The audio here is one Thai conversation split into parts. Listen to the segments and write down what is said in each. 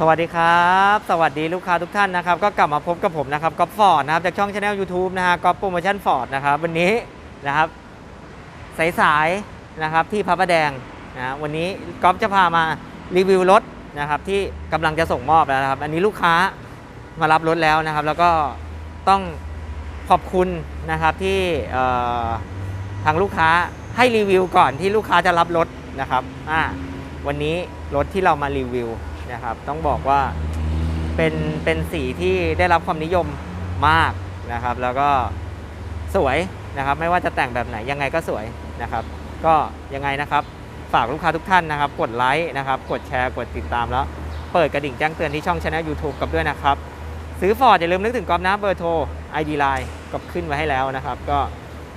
สวัสดีครับ สวัสดีลูกค้าทุกท่านนะครับ ก็กลับมาพบกับผมนะครับก๊อฟฟอร์ดนะครับ จากช่องช anel YouTube นะฮะก๊อฟโปรโมชั่นฟอร์ดนะครับ วันนี้นะครับสายๆนะครับที่พระประแดงนะวันนี้ก๊อฟจะพามารีวิวรถนะครับที่กำลังจะส่งมอบแล้วนะครับ อันนี้ลูกค้ามารับรถแล้วนะครับ แล้วก็ต้องขอบคุณนะครับที่ทางลูกค้าให้รีวิวก่อนที่ลูกค้าจะรับรถนะครับอ่าวันนี้รถที่เรามารีวิว นะครับต้องบอกว่าเป็นเป็นสีที่ได้รับความนิยมมากนะครับ แล้วก็สวยนะครับ ไม่ว่าจะแต่งแบบไหนยังไงก็สวยนะครับ ก็ยังไงนะครับฝากลูกค้าทุกท่านนะครับ กดไลค์นะครับ กดแชร์กดติดตามแล้ว เปิดกระดิ่งแจ้งเตือนที่ช่องช anel YouTube กับด้วยนะครับ ซื้อฟอร์ดอย่าลืมนึกถึงกอฟนะเบอร์โทร ID Line ก็ขึ้นไว้ให้แล้วนะครับ ก็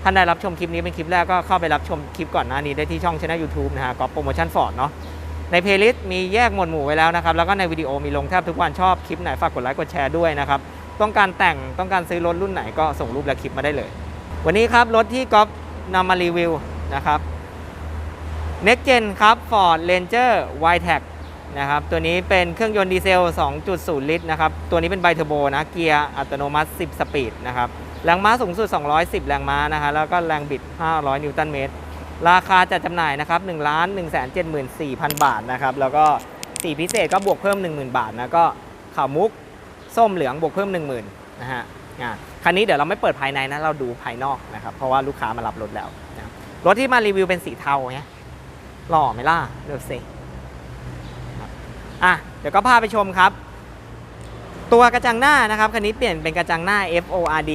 ท่านได้รับชมคลิปนี้เป็นคลิปแรกก็เข้าไปรับชมคลิปก่อนหน้านี้ได้ที่ช่องช anel YouTube นะฮะกอฟโปรโมชั่นฟอร์ดเนาะ ในเพลย์ลิสต์มีแยกหมวดหมู่ไว้แล้วนะครับ แล้วก็ในวิดีโอมีลงแทบทุกวันชอบคลิปไหนฝากกดไลค์กดแชร์ด้วยนะครับ ต้องการแต่งต้องการซื้อรถรุ่นไหนก็ส่งรูปและคลิปมาได้เลย วันนี้ครับ รถที่กอฟนำมารีวิวนะครับ Next Gen ครับ Ford Ranger y t e c นะครับ ตัวนี้เป็นเครื่องยนต์ดีเซล 2.0 ลิตรนะครับ ตัวนี้เป็นไบเทอร์โบนะ เกียร์อัตโนมัติ 10 สปีดนะครับ แรงม้าสูงสุด 210 แรงม้านะฮะ แล้วก็แรงบิด 500 นิวตันเมตร ราคาจัดจำหน่ายนะครับ1 1 7 4 0 0 0 บาทนะครับแล้วก็สีพิเศษก็บวกเพิ่ม 10,000 บาทนะก็ขาวมุกส้มเหลืองบวกเพิ่ม 10,000นะฮะคันนี้เดี๋ยวเราไม่เปิดภายในนะเราดูภายนอกนะครับเพราะว่าลูกค้ามารับรถแล้วนะรถที่มารีวิวเป็นสีเทาไงหล่อไหมล่ะดูสิอะเดี๋ยวก็พาไปชมครับ ตัวกระจังหน้านะครับคันนี้เปลี่ยนเป็นกระจังหน้า FORD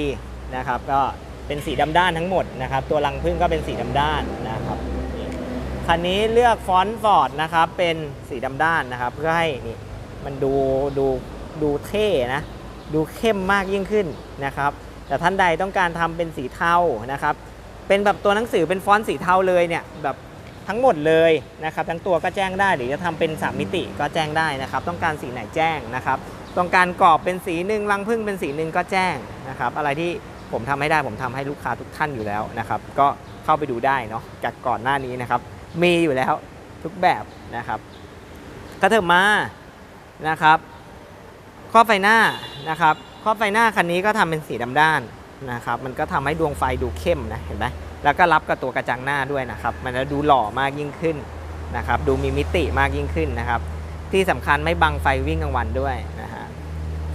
นะครับก็เป็นสีดำด้านทั้งหมดนะครับตัวรังพึ่งก็เป็นสีดำด้าน คันนี้เลือกฟอนต์ฟอร์ดนะครับเป็นสีดำด้านนะครับ เพื่อให้นี่มันดูดูดูเท่นะ ดูเข้มมากยิ่งขึ้นนะครับ แต่ท่านใดต้องการทำเป็นสีเทานะครับ เป็นแบบตัวหนังสือเป็นฟอนต์สีเทาเลยเนี่ยแบบทั้งหมดเลยนะครับ ทั้งตัวก็แจ้งได้หรือจะทำเป็น 3 มิติก็แจ้งได้นะครับ ต้องการสีไหนแจ้งนะครับ ต้องการกรอบเป็นสีหนึ่งรังพึ่งเป็นสีหนึ่งก็แจ้งนะครับ อะไรที่ผมทำให้ได้ผมทำให้ลูกค้าทุกท่านอยู่แล้วนะครับ ก็เข้าไปดูได้เนาะจากก่อนหน้านี้นะครับ มีอยู่แล้วทุกแบบนะครับก็เถิบมานะครับข้อไฟหน้านะครับข้อไฟหน้าคันนี้ก็ทำเป็นสีดำด้านนะครับมันก็ทำให้ดวงไฟดูเข้มนะเห็นไหมแล้วก็รับกับตัวกระจังหน้าด้วยนะครับ มันจะดูหล่อมากยิ่งขึ้นนะครับดูมีมิติมากยิ่งขึ้นนะครับ ที่สำคัญไม่บังไฟวิ่งกลางวันด้วยนะฮะ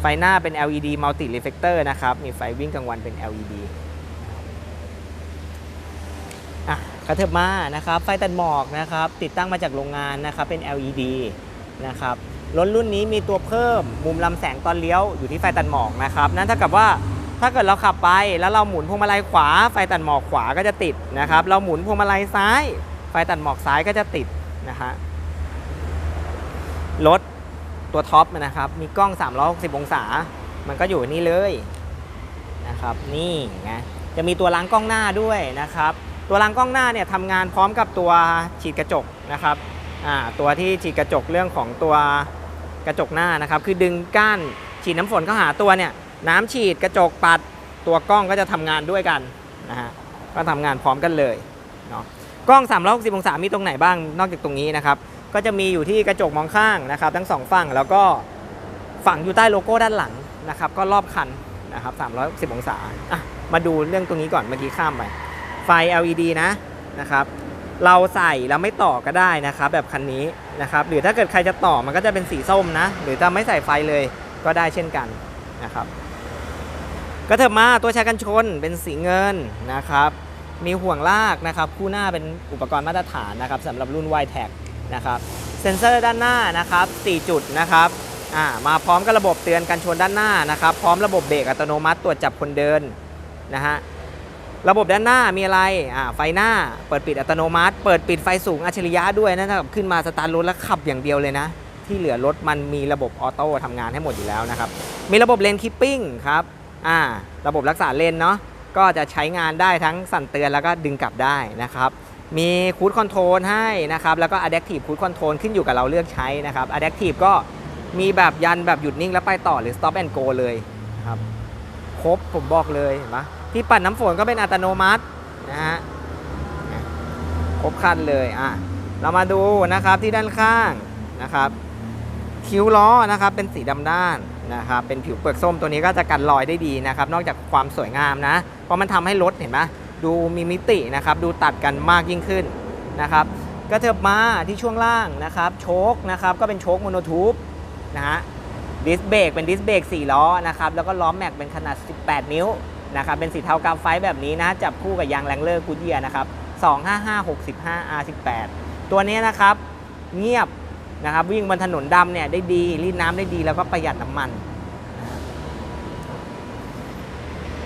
ไฟหน้าเป็น LED multi reflector นะครับมีไฟวิ่งกลางวันเป็น LED อะกระเถิบมานะครับไฟตัดหมอกนะครับติดตั้งมาจากโรงงานนะครับเป็น LED นะครับรถรุ่นนี้มีตัวเพิ่มมุมลำแสงตอนเลี้ยวอยู่ที่ไฟตัดหมอกนะครับนั่นเท่ากับว่าถ้าเกิดเราขับไปแล้วเราหมุนพวงมาลัยขวา ไฟตัดหมอกขวาก็จะติดนะครับเราหมุนพวงมาลัยซ้าย ไฟตัดหมอกซ้ายก็จะติดนะฮะรถตัวท็อปนะครับมีกล้อง 360 องศา มันก็อยู่นี่เลยนะครับนี่ไงจะมีตัวล้างกล้องหน้าด้วยนะครับ ตัวลางกล้องหน้าเนี่ยทำงานพร้อมกับตัวฉีดกระจกนะครับตัวที่ฉีดกระจกเรื่องของตัวกระจกหน้านะครับ คือดึงก้านฉีดน้ำฝนเข้าหาตัวเนี่ยน้ำฉีดกระจกปัดตัวกล้องก็จะทำงานด้วยกันนะฮะก็ทำงานพร้อมกันเลยเนาะกล้อง360องศามีตรงไหนบ้างนอกจากตรงนี้นะครับ ก็จะมีอยู่ที่กระจกมองข้างนะครับ ทั้งสองฝั่งแล้วก็ฝั่งอยู่ใต้โลโก้ด้านหลังนะครับ ก็รอบคันนะครับ360องศาอะมาดูเรื่องตรงนี้ก่อนเมื่อกี้ข้ามไป ไฟ LED นะนะครับ เราใส่แล้วไม่ต่อก็ได้นะครับ แบบคันนี้นะครับ หรือถ้าเกิดใครจะต่อมันก็จะเป็นสีส้มนะ หรือจะไม่ใส่ไฟเลยก็ได้เช่นกันนะครับก็เถิบมาตัวชายกันชนเป็นสีเงินนะครับ มีห่วงลากนะครับ คู่หน้าเป็นอุปกรณ์มาตรฐานนะครับสำหรับรุ่น y t e c นะครับเซ็นเซอร์ด้านหน้านะครับ 4 จุดนะครับอ่ามาพร้อมกับระบบเตือนกันชนด้านหน้านะครับ พร้อมระบบเบรกอัตโนมัติตรวจจับคนเดินนะฮะ ระบบด้านหน้ามีอะไรอ่าไฟหน้า เปิดปิดอัตโนมัติ เปิดปิดไฟสูงอัจฉริยะด้วยนะครับขึ้นมาสตาร์ทรถแล้วขับอย่างเดียวเลยนะ ที่เหลือรถมันมีระบบออโต้ทำงานให้หมดอยู่แล้วนะครับ มีระบบเลนคิปปิ้งครับอ่าระบบรักษาเลนเนาะก็จะใช้งานได้ทั้งสั่นเตือนแล้วก็ดึงกลับได้นะครับ มีคูดคอนโทรลให้นะครับ แล้วก็ Adaptive Cruise Control ขึ้นอยู่กับเราเลือกใช้นะครับ Adaptive ก็มีแบบยันแบบหยุดนิ่งแล้วไปต่อหรือ Stop and Go เลยนะครับครบผมบอกเลยเห็นปะ ที่ปัดน้ำฝนก็เป็นอัตโนมัตินะฮะครบคันเลยอะเรามาดูนะครับที่ด้านข้างนะครับ คิ้วล้อนะครับเป็นสีดำด้านนะครับเป็นผิวเปลือกส้มตัวนี้ก็จะกันรอยได้ดีนะครับ นอกจากความสวยงามนะ เพราะมันทำให้รถเห็นไหมดูมีมิตินะครับ ดูตัดกันมากยิ่งขึ้นนะครับก็เถิบมาที่ช่วงล่างนะครับโชคนะครับก็เป็นโชคโมโนทูบนะฮะดิสเบรกเป็นดิสเบรก4ล้อนะครับแล้วก็ล้อแม็กเป็นขนาด 18 นิ้ว นะครับเป็นสีเทากราฟไฟต์แบบนี้นะจับคู่กับยางแรงเลอร์กูเยียนะครับ 25565 R18 ตัวนี้นะครับเงียบนะครับวิ่งบนถนนดำเนี่ยได้ดีรีดน้ำได้ดีแล้วก็ประหยัดน้ำมัน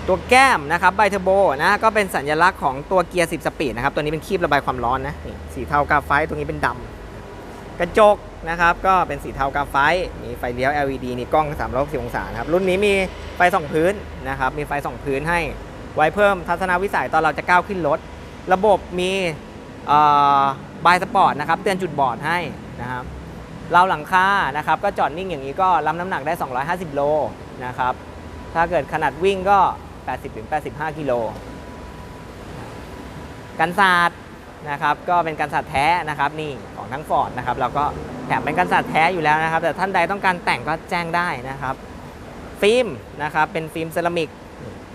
ตัวแก้มนะครับไบเทอร์โบนะก็เป็นสัญลักษณ์ของตัวเกียร์ 10 สปีดนะครับตัวนี้เป็นคีบระบายความร้อนนะสีเทากราไฟต์ตรงนี้เป็นดำกระจก นะครับก็เป็นสีเทากราไฟต์มีไฟเลี้ยว LED นี่กล้อง 360 องศาครับรุ่นนี้มีไฟส่องพื้นนะครับมีไฟส่องพื้นให้ไว้เพิ่มทัศนวิสัยตอนเราจะก้าวขึ้นรถ ระบบมีบายสปอร์ตนะครับเตือนจุดบอดให้นะครับเราหลังคานะครับก็จอดนิ่งอย่างนี้ก็รับน้ำหนักได้ 250 โลนะครับถ้าเกิดขนาดวิ่งก็ 80-85 กิโลกันศาสตร์ นะครับก็เป็นกันศาสตร์แท้นะครับนี่ของทั้งฟอร์ดนะครับเราก็แถมเป็นกันศาสตร์แท้อยู่แล้วนะครับ แต่ท่านใดต้องการแต่งก็แจ้งได้นะครับ ฟิล์มนะครับเป็นฟิล์มเซรามิก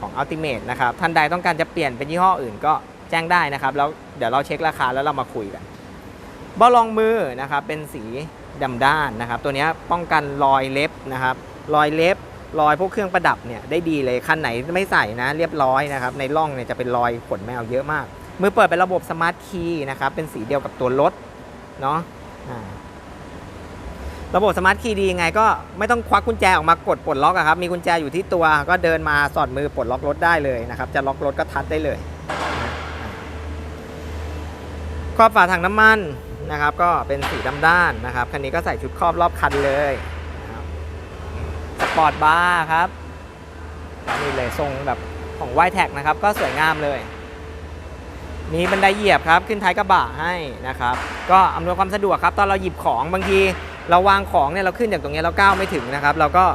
ของอัลติเม e นะครับท่านใดต้องการจะเปลี่ยนเป็นยี่ห้ออื่นก็แจ้งได้นะครับแล้วเดี๋ยวเราเช็คราคาแล้วเรามาคุยกันบาะรองมือนะครับเป็นสีดำด้านนะครับ ตัวนี้ป้องกันรอยเล็บนะครับ รอยเล็บรอยพวกเครื่องประดับเนี่ยได้ดีเลยคันไหนไม่ใส่นะ เรียบร้อยนะครับ ในร่องเนี่ยจะเป็นรอยขนแมวเยอะมาก มือเปิดเป็นระบบสมาร์ทคีย์นะครับ เป็นสีเดียวกับตัวรถเนาะระบบสมาร์ทคีย์ดียังไงก็ไม่ต้องควักกุญแจออกมากดปลดล็อกครับ มีกุญแจอยู่ที่ตัวก็เดินมาสอดมือปลดล็อกรถได้เลยนะครับ จะล็อกรถก็ทัดได้เลยครอบฝาถังน้ำมันนะครับ ก็เป็นสีดำด้านนะครับคันนี้ก็ใส่ชุดครอบรอบคันเลยสปอร์ตบาร์ครับนี่เลยทรงแบบของไวแท็กนะครับ ก็สวยงามเลย มีบันไดเหยียบครับ ขึ้นท้ายกระบะให้นะครับ ก็อำนวยความสะดวกครับ ตอนเราหยิบของบางทีเราวางของเนี่ยเราขึ้นจากตรงนี้เราก้าวไม่ถึงนะครับ เราก็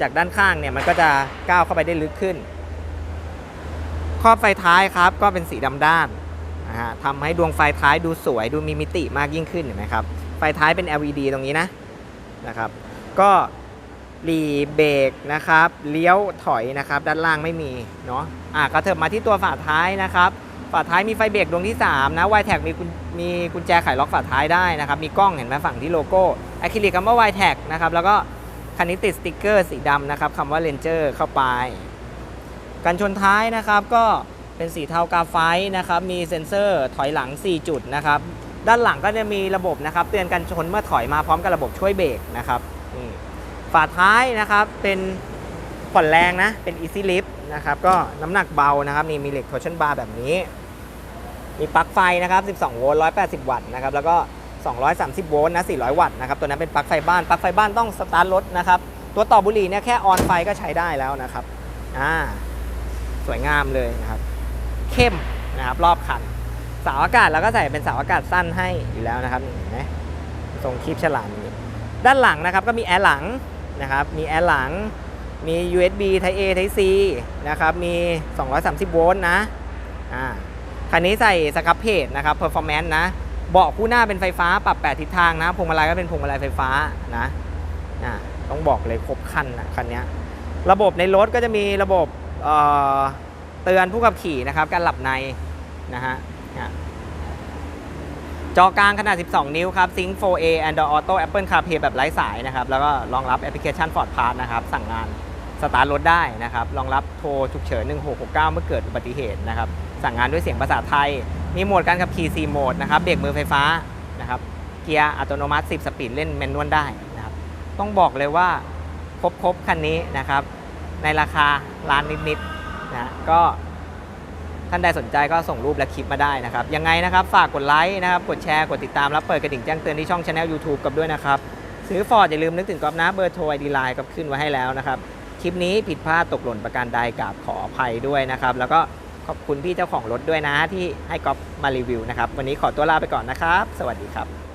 จากด้านข้างเนี่ยมันก็จะก้าวเข้าไปได้ลึกขึ้น ครอบไฟท้ายครับ ก็เป็นสีดำด้านนะฮะทำให้ดวงไฟท้ายดูสวยดูมีมิติมากยิ่งขึ้นเห็นไหมครับ ไฟท้ายเป็น LED ตรงนี้นะนะครับ ก็รีเบรกนะครับ เลี้ยวถอยนะครับ ด้านล่างไม่มีเนาะอะก็เถิบมาที่ตัวฝาท้ายนะครับ ฝาท้ายมีไฟเบรกดวงที่ 3 นะไวแท็กมีมีกุญแจไขล็อกฝาท้ายได้นะครับ มีกล้องเห็นไหมฝั่งที่โลโก้อะคริลิกคำว่าไวแท็กนะครับ แล้วก็คันนี้ติดสติกเกอร์สีดำนะครับคำว่า Ranger เข้าไป กันชนท้ายนะครับก็เป็นสีเทากาไฟนะครับ มีเซ็นเซอร์ถอยหลัง 4 จุดนะครับ ด้านหลังก็จะมีระบบนะครับ เตือนกันชนเมื่อถอยมาพร้อมกับระบบช่วยเบรกนะครับฝาท้ายนะครับเป็นผ่อนแรงนะ เป็น Easy Lift นะครับ ก็น้ำหนักเบานะครับ นี่มีเหล็ก torsion bar แบบนี้ มีปลั๊กไฟนะครับ 12 โวลต์ 180 วัตต์นะครับ แล้วก็ 230 โวลต์นะ 400 วัตต์นะครับ ตัวนั้นเป็นปลั๊กไฟบ้าน ปลั๊กไฟบ้านต้องสตาร์ทรถนะครับ ตัวต่อบุหรี่เนี่ยแค่ออนไฟก็ใช้ได้แล้วนะครับ อ่า สวยงามเลยนะครับ เข้มนะครับรอบคัน สาวอากาศเราก็ใส่เป็นสาวอากาศสั้นให้อยู่แล้วนะครับนี่เห็นไหมทรงคลิปฉลามนี้ด้านหลังนะครับก็มีแอร์หลังนะครับ มีแอร์หลัง มี USB Type A Type C นะครับ มี 230 โวลต์นะ อ่า คันนี้ใส่สครับเพจนะครับ performance นซ์นะเบาะคู่หน้าเป็นไฟฟ้าปรับ 8 ทิศทางนะพวงมาลัยก็เป็นพวงมาลัยไฟฟ้านะอ่าต้องบอกเลยครบคันนะคันนี้ระบบในรถก็จะมีระบบเอ่อเตือนผู้ขับขี่นะครับ การหลับในนะฮะอะจอกลางขนาด 12 นิ้วครับ Sync 4A Android Auto Apple CarPlay แบบไร้สายนะครับ แล้วก็รองรับแอปพลิเคชัน Ford Pass นะครับ สั่งงานสตาร์ทรถได้นะครับ รองรับโทรฉุกเฉิน 1669 เมื่อเกิดอุบัติเหตุนะครับ สั่งงานด้วยเสียงภาษาไทย มีโหมดการขับขี่4โหมดนะครับเบรกมือไฟฟ้านะครับเกียร์อัตโนมัติ 10 สปีดเล่นแมนนวลได้นะครับต้องบอกเลยว่าครบครบคันนี้นะครับในราคาล้านนิดๆนะก็ท่านใดสนใจก็ส่งรูปและคลิปมาได้นะครับ ยังไงนะครับฝากกดไลค์นะครับ กดแชร์ กดติดตามแล้วเปิดกระดิ่งแจ้งเตือนที่ช่องช anel YouTube กับด้วยนะครับ ซื้อฟอร์ดอย่าลืมนึกถึงกอบนะเบอร์โทรไอดีไลน์ก็ขึ้นไว้ให้แล้วนะครับ คลิปนี้ผิดพลาดตกหล่นประการใดกราบขออภัยด้วยนะครับ แล้วก็ ขอบคุณพี่เจ้าของรถด้วยนะที่ให้ก๊อฟมารีวิวนะครับ วันนี้ขอตัวลาไปก่อนนะครับ สวัสดีครับ